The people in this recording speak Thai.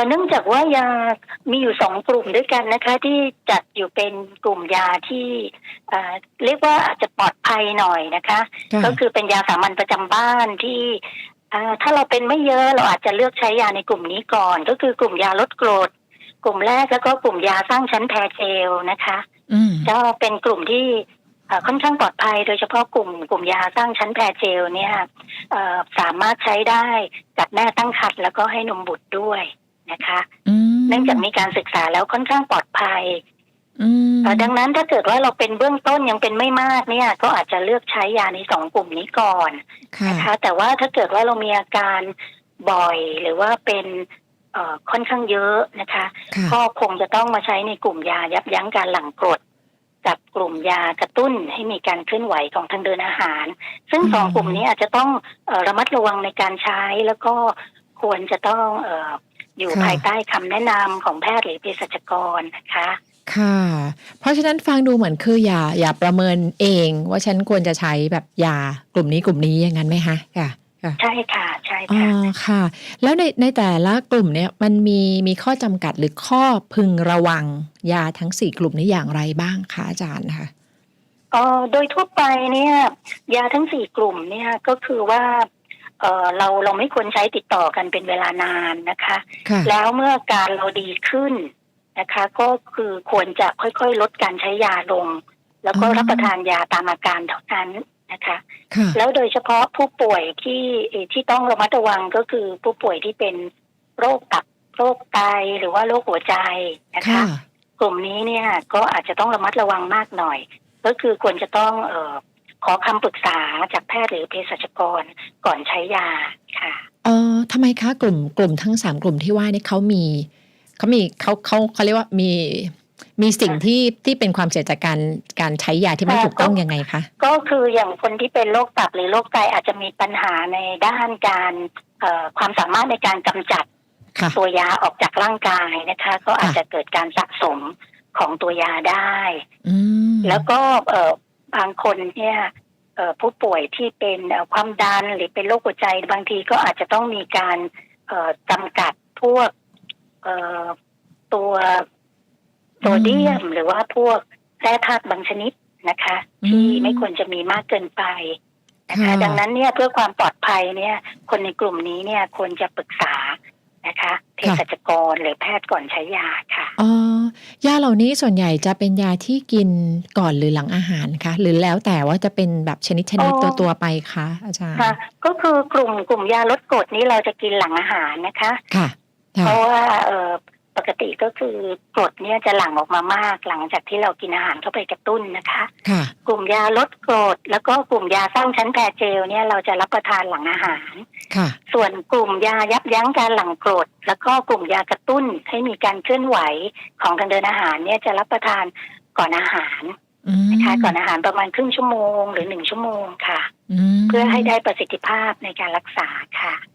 อเนื่องจากว่ายามีอยู่สองกลุ่มด้วยกันนะคะ ที่จัดอยู่เป็นกลุ่มยาที่เอ่อเรียกว่าอาจจะปลอดภัยหน่อยนะคะค่ะก็คือเป็นยาสามัญประจำบ้านที่เอ่อถ้าเราเป็นไม่เยอะเราอาจจะเลือกใช้ยาในกลุ่มนี้ก่อน ก็คือกลุ่มยาลดกรด กลุ่มแรกแล้วก็กลุ่มยาสร้างชั้นแพรเจลนะคะอืมก็เป็นกลุ่มที่เอ่อค่อนข้างปลอดภัย โดยเฉพาะกลุ่มกลุ่มยาสร้างชั้นแพรเจลเนี่ยเอ่อสามารถใช้ได้กับแม่ตั้งครรภ์แล้วก็ให้นมบุตรด้วย นะคะอืมเนื่องจากมีการศึกษาแล้วค่อนข้างปลอดภัยอืมเอ่อดังนั้นถ้าเกิดว่าเราเป็นเบื้องต้นยังเป็นไม่มากเนี่ย ก็อาจจะเลือกใช้ยาในสองกลุ่มนี้ก่อนค่ะนะคะ แต่ว่าถ้าเกิดว่าเรามีอาการบ่อยหรือว่าเป็นเอ่อค่อนข้างเยอะนะคะค่ะก็คงจะต้องมาใช้ในกลุ่มยายับยั้งการหลั่งกรด กับกลุ่มยากระตุ้นให้มีการเคลื่อนไหวของทางเดินอาหาร ซึ่งอืมสองกลุ่มนี้อาจจะต้องเออระมัดระวังในการใช้แล้วก็ควรจะต้องเอออยู่ภายใต้คำแนะนำของแพทย์หรือเภสัชกรนะคะ ค่ะ เพราะฉะนั้นฟังดูเหมือนคืออย่าอย่าประเมินเองว่าฉันควรจะใช้แบบยากลุ่มนี้กลุ่มนี้อย่างนั้นไหมคะค่ะค่ะใช่ค่ะใช่อ๋อค่ะค่ะ แล้วในในแต่ละกลุ่มเนี่ยมันมีมีข้อจำกัดหรือข้อพึงระวังยาทั้งสี่กลุ่มนี้อย่างไรบ้างคะอาจารย์นะคะเออโดยทั่วไปเนี่ย ยาทั้งสี่กลุ่มเนี่ยก็คือว่า เออเราเราไม่ควรใช้ติดต่อกันเป็นเวลานานนะคะค่ะแล้วเมื่อการเราดีขึ้นนะคะ ก็คือควรจะค่อยๆ ลดการใช้ยาลง แล้วก็อ๋อรับประทานยาตามอาการเท่านั้นนะคะค่ะแล้วโดยเฉพาะผู้ป่วยที่เอ่อที่ต้องระมัดระวังก็คือผู้ป่วยที่เป็นโรคตับโรคไตหรือว่าโรคหัวใจนะคะค่ะกลุ่มนี้เนี่ยก็อาจจะต้องระมัดระวังมากหน่อย ก็คือควรจะต้องเออ ขอคำปรึกษาจากแพทย์หรือเภสัชกรก่อนใช้ยาค่ะเอ่อทำไมคะกลุ่มกลุ่มทั้งสามกลุ่มที่ว่านี่เขามีเขามีเขาเขาเขาเรียกว่ามีมีสิ่งที่ที่เป็นความเสี่ยงจากการการใช้ยาที่ไม่ค่ะถูกต้องก็ยังไงคะก็คืออย่างคนที่เป็นโรคตับหรือโรคไตอาจจะมีปัญหาในด้านการเอ่อความสามารถในการกำจัดค่ะตัวยาออกจากร่างกายนะคะ ก็อาจจะเกิดการสะสมของตัวยาได้อืมแล้วก็เอ่อ บางคนเนี่ยเอ่อผู้ป่วยที่เป็นเอ่อความดันหรือเป็นโรคหัวใจบางทีก็อาจจะต้องมีการเอ่อจำกัดพวกเอ่อตัวโซเดียม หรือว่าพวกแร่ธาตุบางชนิดนะคะ ที่ไม่ควรจะมีมากเกินไปนะคะดังนั้นเนี่ยเพื่อความปลอดภัยเนี่ย คนในกลุ่มนี้เนี่ยควรจะปรึกษานะคะเภสัชกรหรือแพทย์ก่อนใช้ยาค่ะอ๋อ ยาเหล่านี้ส่วนใหญ่จะเป็นยาที่กินก่อนหรือหลังอาหารคะ หรือแล้วแต่ว่าจะเป็นแบบชนิดชนิดอ๋ตัวอตัวไปคะอาจารย์ค่ะ ก็คือกลุ่มกลุ่มยาลดกรดนี้เราจะกินหลังอาหารนะคะ ค่ะ เพค่ะราะว่าเออ ปกติก็คือกรดเนี่ยจะหลั่งออกมามาก หลังจากที่เรากินอาหารเข้าไปกระตุ้นนะคะค่ะกลุ่มยาลดกรด แล้วก็กลุ่มยาสร้างชั้นแพรเจลเนี่ยเราจะรับประทานหลังอาหารค่ะส่วนกลุ่มยายับยั้งการหลั่งกรด แล้วก็กลุ่มยากระตุ้นให้มีการเคลื่อนไหวของทางเดินอาหารเนี่ยจะรับประทานก่อนอาหารอืมนะคะก่อนอาหารประมาณครึ่งชั่วโมงหรือหนึ่งชั่วโมงค่ะมเพื่อให้ได้ประสิทธิภาพในการรักษาค่ะ